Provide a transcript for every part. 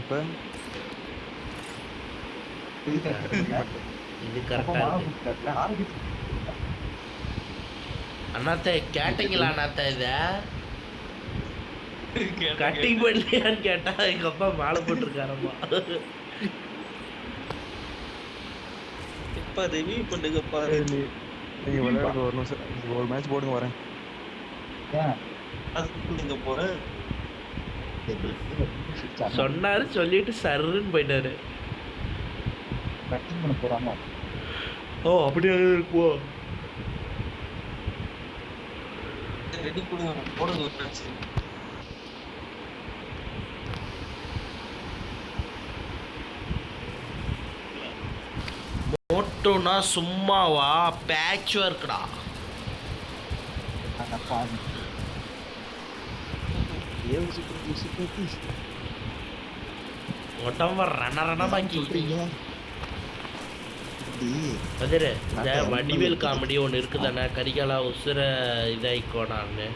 இப்போ? இது கரெக்டா இருக்கு. அண்ணாத்த கேட்டீங்களா அண்ணாத்த இத? கட்டிங் பண்ணலையான்னு கேட்டா எங்க அப்பா மாலை போட்டிருக்காரம்மா. இப்ப ரிவ்யூ பண்ணுங்கப்பா நீங்க விளையாடுங்க ஒரு நிமிஷம். ஒரு மேட்ச் போடுங்க வரேன். அது பண்ணுங்க போறேன். சொன்னாரு சொல்லிட்டு சர்ன்னு போயிட்டாரு. பண்ண போறாங்க. ஓ அப்படியே? இருக்குவோ ரெடி கொடுங்க போடுங்க மோட்டோனா சும்மாவா? பேட்ச் ஒர்க்டா அந்த பாதி உடம்ப ரண ரணமாக்கி அதிர இந்த வடிவேல் காமெடி ஒன்று இருக்குதானே கரிகாலா உசுர இதாயிக்கோனான்னு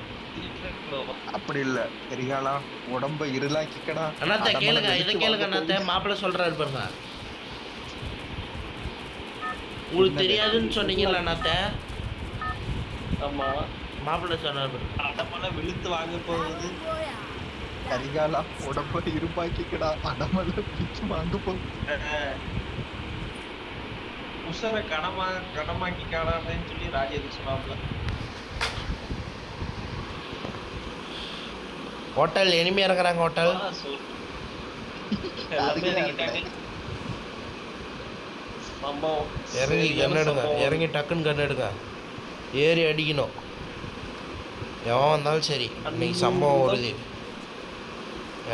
அப்படி இல்ல பெரியாளா உடம்ப இருளாக்கிக்கடா அண்ணாத்த கேளுங்க இதை கேளுங்க அண்ணாத்த மாப்பிள்ளை சொல்றாரு பாருங்க உங்களுக்கு தெரியாதுன்னு சொன்னீங்கல்ல அண்ணாத்த ஆமா மாப்பிள்ளை சொன்னார் பாருங்க விழுத்து வாங்க போகுது கரிகாலா உடம்ப இருப்பாக்கிக்கடா அடமலை பிச்சு வாங்க போகுது உசர கடமா கடமாக்கி காடான்னு சொல்லி ராஜேந்திர சொன்னாப்ல ஹோட்டல் இனிமே இறங்குறாங்க ஹோட்டல். இறங்கி கன் எடுங்க. இறங்கி டக்குன்னு கன் எடுங்க. ஏறி அடிக்கணும். எவன் வந்தாலும் சரி. இன்னைக்கு சம்பவம் வருது.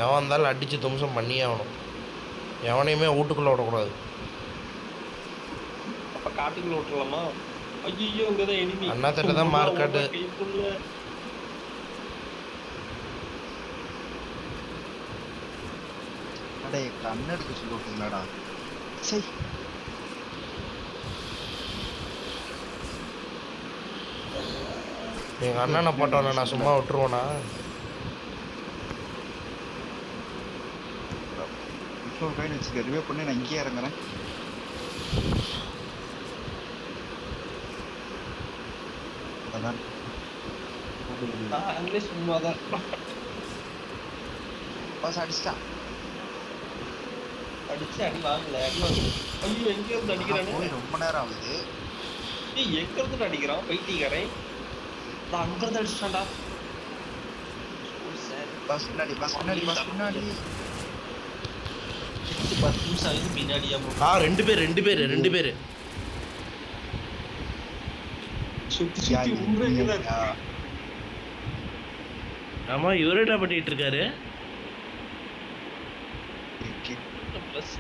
எவன் வந்தாலும் அடித்து தும்சம் பண்ணியே ஆகணும். எவனையுமே வீட்டுக்குள்ளே விடக்கூடாது. அப்ப காட்டுக்குள்ள விட்டுறலாமா? ஐயோ இங்கதான் எனிமி அண்ணாத்திட்ட தான் மார்க்காட்டு. அடே கண்ணு எடுக்க சொல்லிட்டீங்களாடா சரி எங்கள் அண்ணனை போட்டவனை நான் சும்மா விட்டுருவேனா இப்போ கைடு வச்சுக்க ரிவே பண்ணி நான் இங்கேயே இறங்குறேன். அதான் அங்கே சும்மாதான். பாஸ் அடிச்சிட்டா அடிச்சு அடி வாங்கல ஐயோ எங்க இருந்து அடிக்கிறானு? ரொம்ப நேரம் ஆகுது. ஏய் எங்க இருந்து அடிக்கிறான்? பைத்தியக்காரன். நான் அங்க இருந்து அடிச்சிட்டான்டா. பஸ் பின்னாடி பஸ் பின்னாடி பஸ் பின்னாடி. பத்து நிமிஷம் ஆகுது பின்னாடியா ஆ ரெண்டு பேர் ரெண்டு பேர் ரெண்டு பேர். சுத்தி சுத்தி இது? ஊரேக்குதான் யா. ஆமாம் இவர் என்ன பண்ணிட்டு இருக்காரு? ப்ளஸ்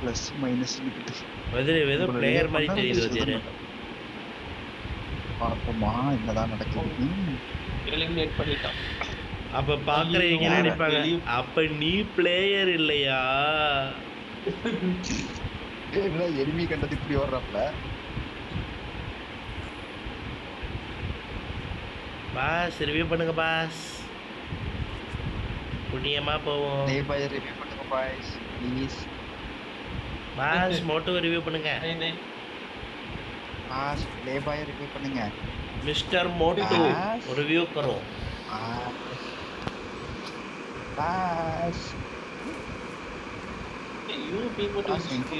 ப்ளஸ் மைனஸ் வதிர ஏதோ பிளேயர் மாதிரி தெரியுது பார்ப்போமா என்னதான் நடக்குது. ம். எலிமினேட் பண்ணிட்டான். அப்போ பார்க்குறவங்க ஐயோ, நினைப்பாங்க. அப்போ நீ பிளேயர் இல்லையா? எனிமி கண்டது இப்படி வர்றப்ப பாஸ் ரிவ்யூ பண்ணுங்க பாஸ். புண்ணியமாக போவோம். ரிவ்யூ பண்ணுங்க boys please boss Moto review பண்ணுங்க. பாஸ் டே பை ரிவ்யூ பண்ணுங்க. Mister Moto. ரிவ்யூ करो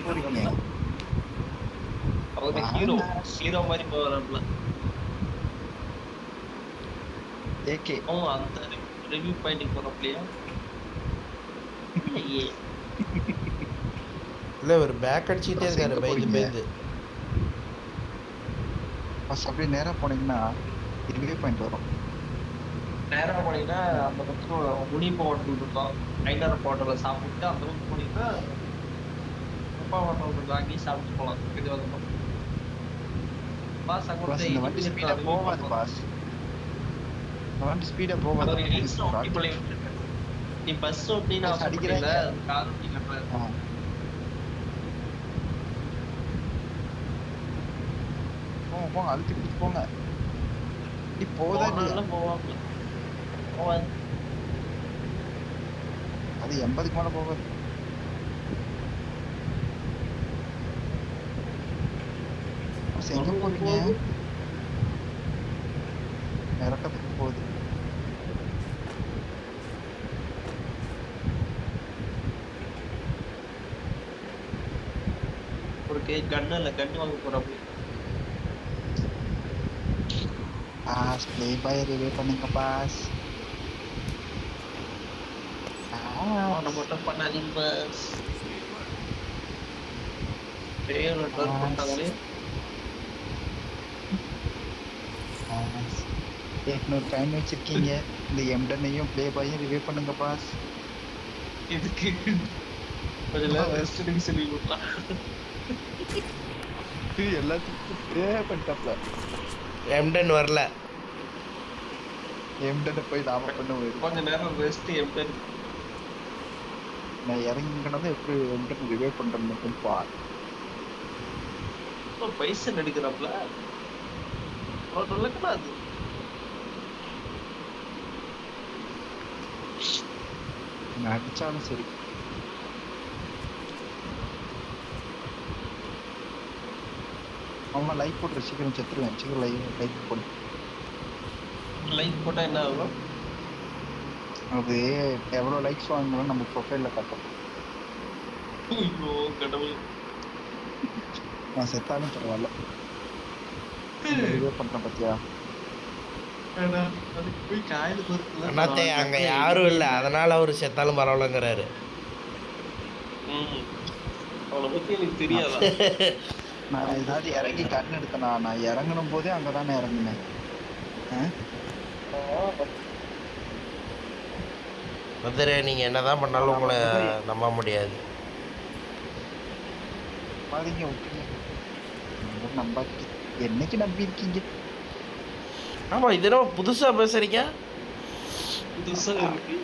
போறீங்க இருக்கான். அவரு ஹீரோ. ஹீரோ மாதிரி போறாப்ல. ஏகே அவன் அந்த ரிவ்யூ பாயிண்ட் போறாப்லையா? ஐயே. இல்லை ஒரு பேக் அடிச்சுட்டே இருக்காரு பயந்து அப்படியே நேரா போனீங்கன்னா ரிவ்யூ பாயிண்ட் வரும். நேரா போனீங்கன்னா அந்த பக்கம் முனிப்பா ஹோட்டல் இருக்கும். ஐநூறு ஹோட்டலில் சாப்பிட்டு அந்த பக்கம் போனீங்கன்னா அப்பா ஹோட்டல் வாங்கி சாப்பிட்டு போகலாம். இது வந்து பாஸ் அங்க போகாது பாஸ். வண்டி ஸ்பீடா போகாது. அது ஒரு ஹில்ஸ் ஓட்டி போல விட்டுருக்கு. நீ பஸ் அடிக்கிறாங்க. அடிக்கிறேன் கார். போங்க போங்க. அழுத்தி போங்க. வண்டி போதா இல்லையா? போனாலும் போவாப்ல போவாது அது எண்பதுக்கு மேல போகாது பஸ் எங்க போறீங்க இறக்கத்துக்கு போகுது ஒரு கே கன்னு இல்ல கன்னு வாங்க போறாப்ல பாஸ் ப்ளே பாய் ரிவே பண்ணுங்க பாஸ் அவனை மட்டும் பண்ணாதீங்க பஸ் பேர் ட்ரெஸ் பண்ணாங்களே எட்நூறு டைம் வச்சிருக்கீங்க இந்த எம்டனையும் ப்ளே பாயும் ரிவே பண்ணுங்க பாஸ் இதுக்கு கொஞ்சம் நேரம் ரெஸ்ட் எடுக்க சொல்லி கொடுக்கலாம் எல்லாத்துக்கும் ப்ளே பண்ணிட்டாப்ல எம்டன் வரல எம்டனை போய் நாம பண்ண முடியும் கொஞ்ச நேரம் ரெஸ்ட் எப்படி நான் இறங்கினதும் எப்படி எம்டன் ரிவே பண்றேன்னு மட்டும் பார். பைசா எடுக்கிறாப்ல. ஒரு நல்ல அது. நான் சரி. அவன் லைக் போட்டு சீக்கிரம் செத்துருவேன். சீக்கிரம் லைக் லைக் போடு. லைக் போட்டா என்ன ஆகும்? அது எவ்வளோ லைக்ஸ் வாங்கணும் நம்ம ப்ரொஃபைலில் காட்டும் ஐயோ கடவுள். நான் செத்தாலும் பரவாயில்ல. ரிவே பண்ணுறேன் பார்த்தியா அண்ணாத்தே அங்க யாரும் இல்லை. அதனால அவர் செத்தாலும் பரவாயில்லங்கிறாரு. அவனை பத்தி எனக்கு தெரியாதா? நான் ஏதாவது இறங்கி கண் எடுத்தனா? நான் இறங்கணும் போதே அங்கே தானே இறங்குனேன் மதுரை நீங்க என்னதான் பண்ணாலும் உங்களை நம்ப முடியாது. என்னைக்கு நம்பி இருக்கீங்க ஆமா இது என்ன புதுசா பேசுறீங்க? புதுசா இருக்கு.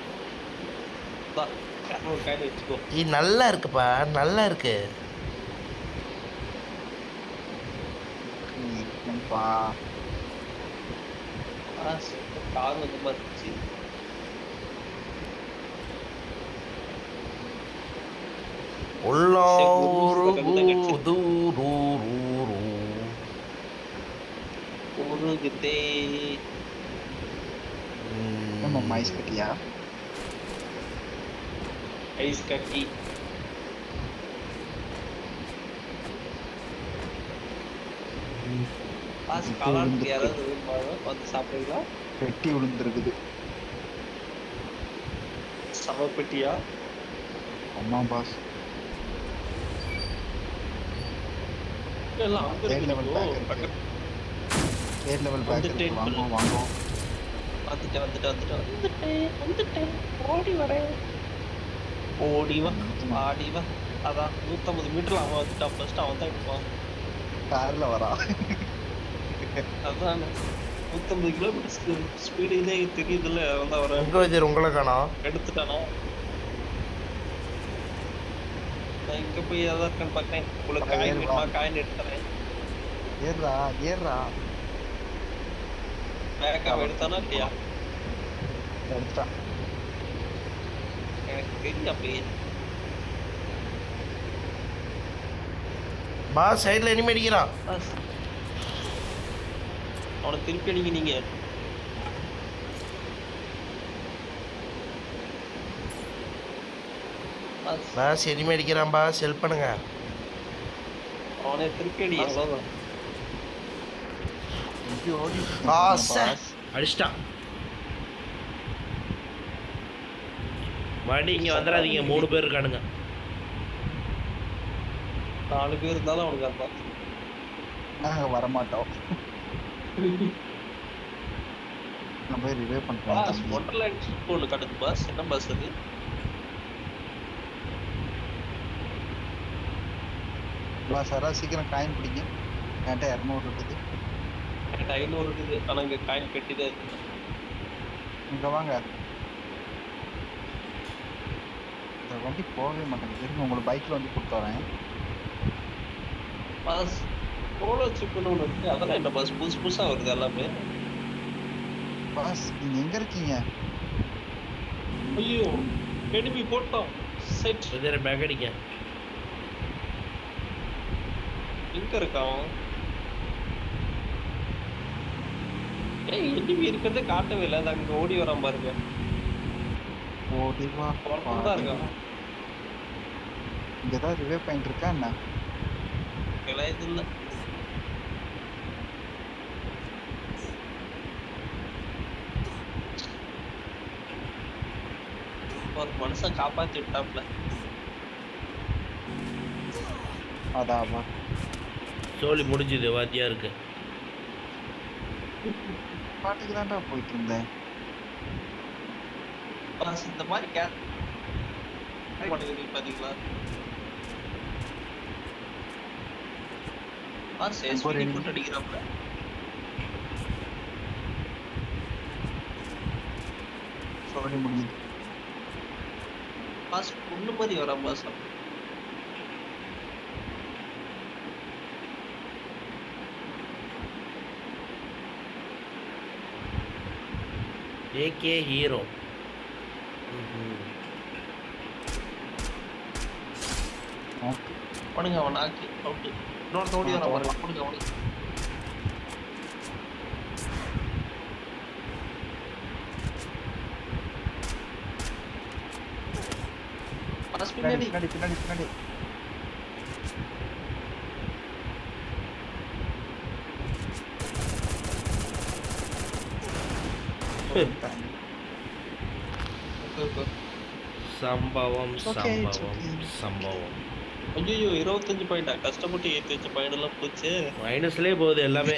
தா, ஒரு காயின் வச்சுக்கோ. இது நல்லா இருக்குப்பா நல்லா இருக்கு. கார் வந்து மாதிரி உருகுதே நம்ம மைஸ் கட்டியா ஐஸ் கட்டி வெட்டி விழுந்துருக்குது சமப்பெட்டியா அம்மா பாஸ் எல்லாம் தேர்ட் லெவல். பேக் வாங்குவோம் வாங்குவோம் வந்துட்டேன் வந்துட்டேன். வந்துட்டேன் வந்துட்டேன் வந்துட்டேன். ஓடி வரேன் ஓடி வா ஆடி வா. அதான் நூத்தம்பது மீட்டர்ல அவன் வந்துட்டான் ஃபர்ஸ்ட் அவன் தான் எடுப்பான். கார்ல வரா. அதான். நூத்தம்பது கிலோமீட்டர் ஸ்பீடு இதே தெரியுதுல்ல அவன் தான் வரேன் உங்களை காணோம். எடுத்துட்டானா? நான் இங்க போய் எதாவது இருக்கான்னு பார்க்கறேன் உங்களுக்கு காயின். வேணுமா காயின் எடுத்துறேன். ஏறா ஏறா பேக்காவை எடுத்தானா இல்லையா? எடுத்துட்டான். எனக்கு தெரியும் அப்படியே. பா சைடுல இனிமே அடிக்கிறான். அவனை திருப்பி அடிங்க நீங்க. பாஸ். இனிமே அடிக்கிறான் பாஸ். ஹெல்ப் பண்ணுங்க. அவனை திருப்பி. அடிச்சிட்டான். மறுபடியும் இங்க வந்துடாதீங்க மூணு பேர் இருக்கானுங்க. நாலு பேர் இருந்தாலும் அவனுக்கு அதான் நாங்க வரமாட்டோம். நான் போய் ரிவே பாஸ் பண்றேன் ஒண்டர்லேண்ட் ஒன்று கிடக்கு பாஸ். என்ன பஸ் அது? பாஸ் யாராவது சீக்கிரம் காயின் பிடிங்க. என்கிட்ட இரநூறு இருக்குது. என்கிட்ட ஐநூறு இருக்குது. ஆனால் இங்கே காயின் கட்டிதான் இருக்கு. இங்க வாங்க. இந்த வண்டி போகவே மாட்டேங்குது. இருங்க உங்களுக்கு பைக்ல வந்து கொடுத்து வரேன். பாஸ் போலோ சிப்புன்னு ஒன்று இருக்கு. அதெல்லாம் என்ன பாஸ் புதுசு புதுசாக வருது எல்லாமே. பாஸ் நீங்க எங்க இருக்கீங்க? ஐயோ எனிமி போட்டோம். செட் வெதர பேக் அடிக்க எங்க இருக்கான் ஏய் எனிமி இருக்கிறதே காட்டவே இல்லை. அது அங்க ஓடி வரான் பாருங்க. ஓடி வா ஒருத்தன் தான் இருக்கான் இங்க ஏதாவது ரிவே பாயிண்ட் இருக்கா என்ன? இது இல்ல. ஒரு மனுஷன் காப்பாத்தி விட்டாப்ல. அதான். சோலி முடிஞ்சுது வாத்தியா இருக்கு. பாட்டுக்கு தான்டா போயிட்டு இருந்தேன் பாஸ் இந்த மாதிரி கேட் மாட்டேங்குது பாத்தீங்களா? அடிக்கிறாப்ல சோழி முடியுது பாஸ் பொண்ணு மாதிரி வரான் பாஸ். ஏகே ஹீரோ பண்ணுங்க அவன் நாக்கு அவுட்டு இன்னொரு ஓடி வரான். பாருங்க கொடுங்க. அவனுக்கு பின்னாடி பின்னாடி பின்னாடி பின்னாடி பின்னாடி ஓகே, ஓகே. சம்பவம் சம்பவம். சம்பவம் ஐயோ இருபத்தஞ்சு பாயிண்டா கஷ்டப்பட்டு ஏத்தி வச்ச பாயிண்ட் எல்லாம் போச்சு மைனஸ்லேயே போகுது எல்லாமே